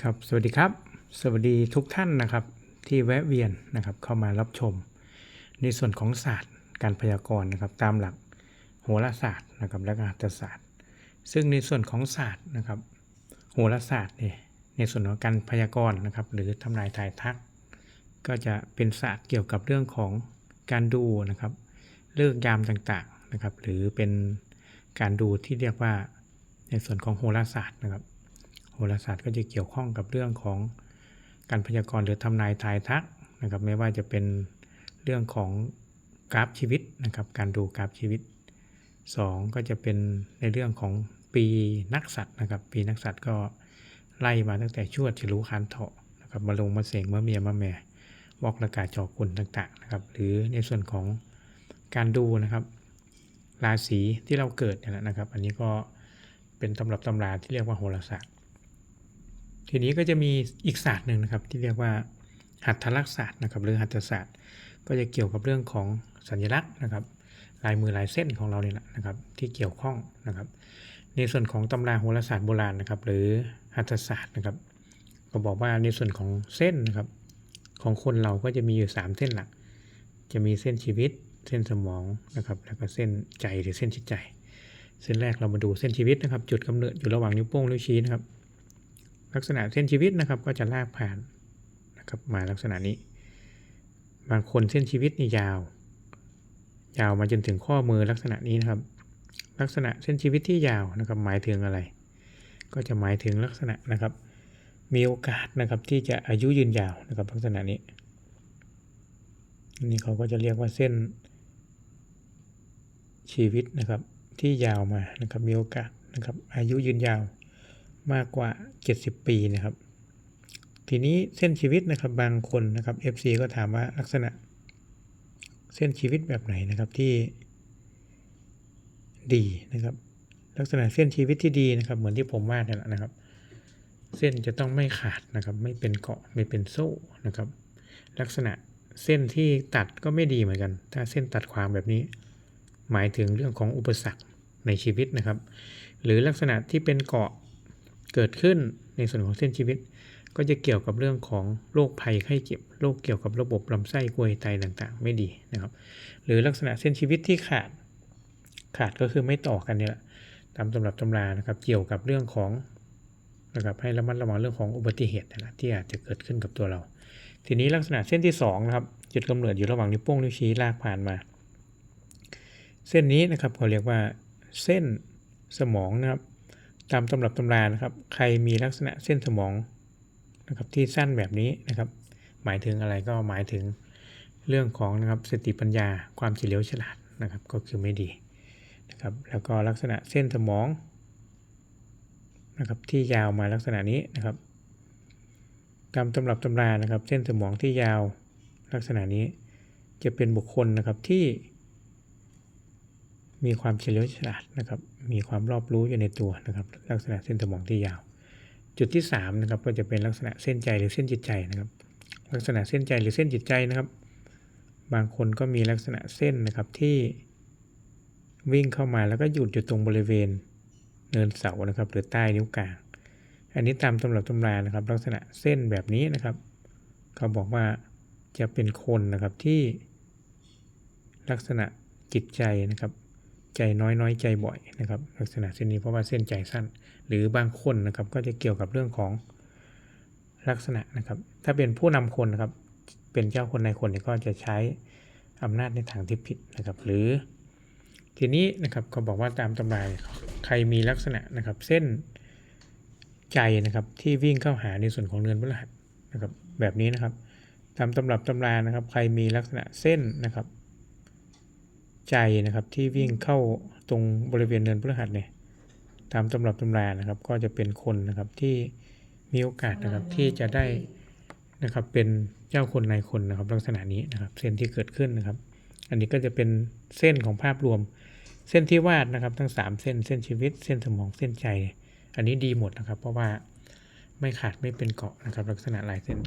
ครับสวัสดีครับ สวัสดีทุกท่านนะครับที่แวะเวียนนะครับเข้ามารับชม ในส่วนของศาสตร์การพยากรณ์นะครับ ตามหลักโหราศาสตร์นะครับและก็หัตศาสตร์ ซึ่งในส่วนของศาสตร์นะครับ โหราศาสตร์เนี่ยในส่วนของการพยากรณ์นะครับ หรือทำนายทายทัก ก็จะเป็นศาสตร์เกี่ยวกับเรื่องของการดูนะครับเลิกยามต่างๆนะครับ หรือเป็นการดูที่เรียกว่าในส่วนของโหราศาสตร์นะครับ โหราศาสตร์ก็จะเกี่ยวข้องกับเรื่องของการพยากรณ์หรือทำนายทายทักนะครับไม่ว่าจะเป็นเรื่องของกราฟชีวิตนะครับการดูกราฟชีวิต 2 ก็จะเป็นในเรื่องของปีนักสัตว์นะครับปีนักสัตว์ก็ไล่มาตั้งแต่ชวดฉลูคันเถาะนะครับมาลงมาเสงมะเมียมะแม่วอกระกาจอกุลต่างๆนะครับหรือในส่วนของการดูนะครับราศีที่เราเกิดนี่ยนะครับ อันนี้ก็เป็นตำรับตำราที่เรียกว่าโหราศาสตร์ ทีนี้ก็จะมีอีกศาสตร์หนึ่งนะครับที่เรียกว่าหัตถลักษณ์ศาสตร์นะครับหรือหัตถศาสตร์ ก็จะเกี่ยวกับเรื่องของสัญลักษณ์นะครับลายมือลายเส้นของเราเนี่ยแหละนะครับ ที่เกี่ยวข้องนะครับ ในส่วนของตำราโหราศาสตร์โบราณนะครับ หรือหัตถศาสตร์นะครับ ก็บอกว่าในส่วนของเส้นนะครับ ของคนเราก็จะมีอยู่ 3 เส้นหลัก จะมีเส้นชีวิต เส้นสมองนะครับ แล้วก็เส้นใจหรือเส้นจิตใจ เส้นแรกเรามาดูเส้นชีวิตนะครับ จุดกำเนิดอยู่ระหว่างนิ้วโป้งนิ้วชี้นะครับ ลักษณะเส้นชีวิตนะครับก็จะลากผ่านนะครับมาลักษณะนี้ บางคนเส้นชีวิตนี่ยาว ยาวมาจนถึงข้อมือลักษณะนี้นะครับ ลักษณะเส้นชีวิตที่ยาวนะครับหมายถึงอะไร ก็จะหมายถึงลักษณะนะครับ มีโอกาสนะครับที่จะอายุยืนยาวนะครับลักษณะนี้นี่เขาก็จะเรียกว่าเส้นชีวิตนะครับที่ยาวมานะครับมีโอกาสนะครับอายุยืนยาว มากกว่า 70 ปีนะครับ ทีนี้เส้นชีวิตนะครับบางคนนะครับ FC ก็ถามว่าลักษณะ เส้นชีวิตแบบไหนนะครับที่ดีนะครับ ลักษณะเส้นชีวิตที่ดีนะครับ เหมือนที่ผมวาดนี่แหละนะครับ เส้นจะต้องไม่ขาดนะครับ ไม่เป็นเกาะไม่เป็นโซ่นะครับ ลักษณะเส้นที่ตัดก็ไม่ดีเหมือนกัน ถ้าเส้นตัดขวางแบบนี้ หมายถึงเรื่องของอุปสรรคในชีวิตนะครับ หรือลักษณะที่เป็นเกาะ เกิดขึ้นในส่วนของเส้นชีวิต ก็จะเกี่ยวกับเรื่องของโรคภัยไข้เจ็บโรคเกี่ยวกับระบบลำไส้กลวยไตต่างๆ ไม่ดีนะครับ หรือลักษณะเส้นชีวิตที่ขาดขาดก็คือไม่ต่อกันเนี่ยตามตำรับตำรานะครับ เกี่ยวกับเรื่องของนะครับให้ระมัดระวังเรื่องของอุบัติเหตุนะที่อาจจะเกิดขึ้นกับตัวเรา ทีนี้ลักษณะเส้นที่2นะครับจุดกำเนิดอยู่ระหว่างนิ้วโป้งนิ้วชี้ลากผ่านมา เส้นนี้นะครับเขาเรียกว่าเส้นสมองนะครับ ตามตำรับตำรานะครับ ใครมีลักษณะเส้นสมองนะครับที่สั้นแบบนี้นะครับ หมายถึงอะไรก็หมายถึงเรื่องของนะครับสติปัญญาความเฉลียวฉลาดนะครับ ก็คือไม่ดีนะครับ แล้วก็ลักษณะเส้นสมองนะครับที่ยาวมาลักษณะนี้นะครับ ตามตำรับตำรานะครับ เส้นสมองที่ยาวลักษณะนี้จะเป็นบุคคลนะครับที่ มีความเฉลียวฉลาดนะครับ มีความรอบรู้อยู่ในตัวนะครับ ลักษณะเส้นสมองที่ยาว จุดที่3นะครับก็จะเป็นลักษณะเส้นใจหรือเส้นจิตใจนะครับ ลักษณะเส้นใจหรือเส้นจิตใจนะครับ บางคนก็มีลักษณะเส้นนะครับที่วิ่งเข้ามาแล้วก็หยุดอยู่ตรงบริเวณเนินเสานะครับ หรือใต้นิ้วกลาง อันนี้ตามตำรับตำรานะครับ ลักษณะเส้นแบบนี้นะครับ เขาบอกว่าจะเป็นคนนะครับที่ลักษณะจิตใจนะครับ ใจน้อยน้อยใจบ่อยนะครับ ลักษณะเส้นนี้เพราะว่าเส้นใจสั้น หรือบางคนนะครับก็จะเกี่ยวกับเรื่องของลักษณะนะครับ ถ้าเป็นผู้นำคนนะครับ เป็นเจ้าคนในคนเนี่ยก็จะใช้อำนาจในทางที่ผิดนะครับ หรือทีนี้นะครับเขาบอกว่าตามตำราใครมีลักษณะนะครับ เส้นใจนะครับที่วิ่งเข้าหาในส่วนของเรือนพฤหัสนะครับ แบบนี้นะครับตามตำรับตำรานะครับ ใครมีลักษณะเส้นนะครับ ใจนะครับที่วิ่งเข้าตรงบริเวณเนินพฤหัสเนี่ยตามตำรับตำรานะครับ ก็จะเป็นคนนะครับที่มีโอกาสนะครับที่จะได้นะครับเป็นเจ้าคนนายคนนะครับ ลักษณะนี้นะครับ เส้นที่เกิดขึ้นนะครับ อันนี้ก็จะเป็นเส้นของภาพรวม เส้นที่วาดนะครับ ทั้ง 3 เส้นเส้นชีวิต เส้นสมองเส้นใจ อันนี้ดีหมดนะครับ เพราะว่าไม่ขาดไม่เป็นเกาะนะครับ ลักษณะลายเส้น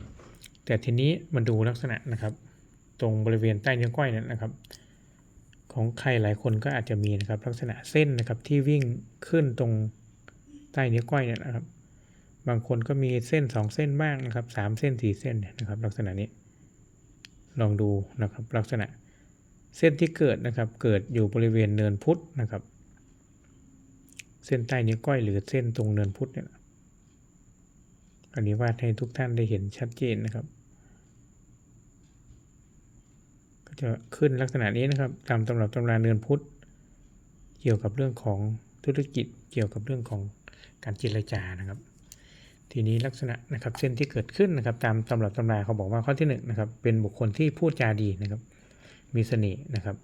แต่ทีนี้มาดูลักษณะนะครับ ตรงบริเวณใต้นิ้วก้อยเนี่ยนะครับ ของใครหลายคนก็อาจจะมีนะครับ ลักษณะเส้นนะครับที่วิ่งขึ้นตรงใต้นิ้วก้อยเนี่ยนะครับ บางคนก็มีเส้นสองเส้นบ้างนะครับสามเส้นสี่เส้นนะครับ ลักษณะนี้ ลองดูนะครับลักษณะเส้นที่เกิดนะครับ เกิดอยู่บริเวณเนินพุทธนะครับ เส้นใต้นิ้วก้อยหรือเส้นตรงเนินพุทธเนี่ยอันนี้วาดให้ทุกท่านได้เห็นชัดเจนนะครับ ก็ จะขึ้นลักษณะนี้นะครับตามตำรับตำราเนินพุธเกี่ยวกับเรื่องของธุรกิจเกี่ยวกับเรื่องของการเจรจานะครับ ทีนี้ลักษณะนะครับเส้นที่เกิดขึ้นนะครับตามตำรับตำราเขาบอกว่าข้อที่หนึ่งนะครับเป็นบุคคลที่พูดจาดีนะครับ มีเสน่ห์นะครับ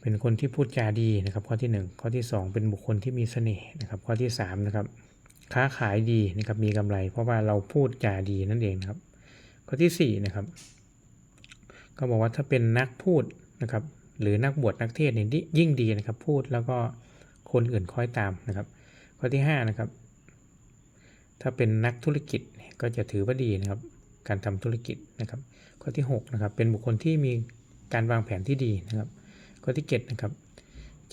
เป็นคนที่พูดจาดีนะครับ ข้อที่หนึ่งข้อที่สองเป็นบุคคลที่มีเสน่ห์นะครับ ข้อที่สามนะครับค้าขายดีนะครับมีกำไร เพราะว่าเราพูดจาดีนั่นเองครับ ข้อที่สี่นะครับ ก็บอกว่าถ้าเป็นนักพูดนะครับ หรือนักบวชนักเทศน์นี่ยิ่งดีนะครับ พูดแล้วก็คนอื่นคอยตามนะครับ ข้อที่ห้านะครับ ถ้าเป็นนักธุรกิจก็จะถือว่าดีนะครับ การทำธุรกิจนะครับ ข้อที่หกนะครับ เป็นบุคคลที่มีการวางแผนที่ดีนะครับ ข้อที่เจ็ดนะครับ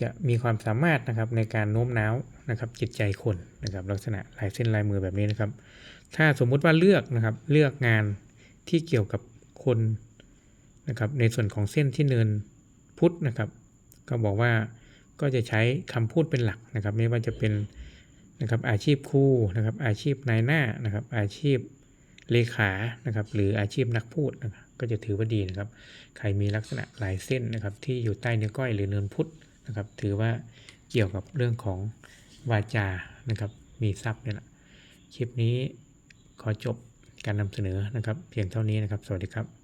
จะมีความสามารถนะครับในการโน้มน้าวนะครับ จิตใจคนนะครับ ลักษณะลายเส้นลายมือแบบนี้นะครับ ถ้าสมมุติว่าเลือกนะครับ เลือกงานที่เกี่ยวกับคน นะครับในส่วนของเส้นที่เนินพุทธนะครับก็บอกว่าก็จะใช้คำพูดเป็นหลักนะครับ ไม่ว่าจะเป็นนะครับอาชีพครูนะครับ อาชีพนายหน้านะครับ อาชีพเลขานะครับ หรืออาชีพนักพูดนะครับก็จะถือว่าดีนะครับ ใครมีลักษณะลายเส้นนะครับ ที่อยู่ใต้เนื้อก้อยหรือเนินพุทธนะครับ ถือว่าเกี่ยวกับเรื่องของวาจานะครับ มีทรัพย์เนี่ยแหละคลิปนี้ขอจบการนำเสนอนะครับ เพียงเท่านี้นะครับ สวัสดีครับ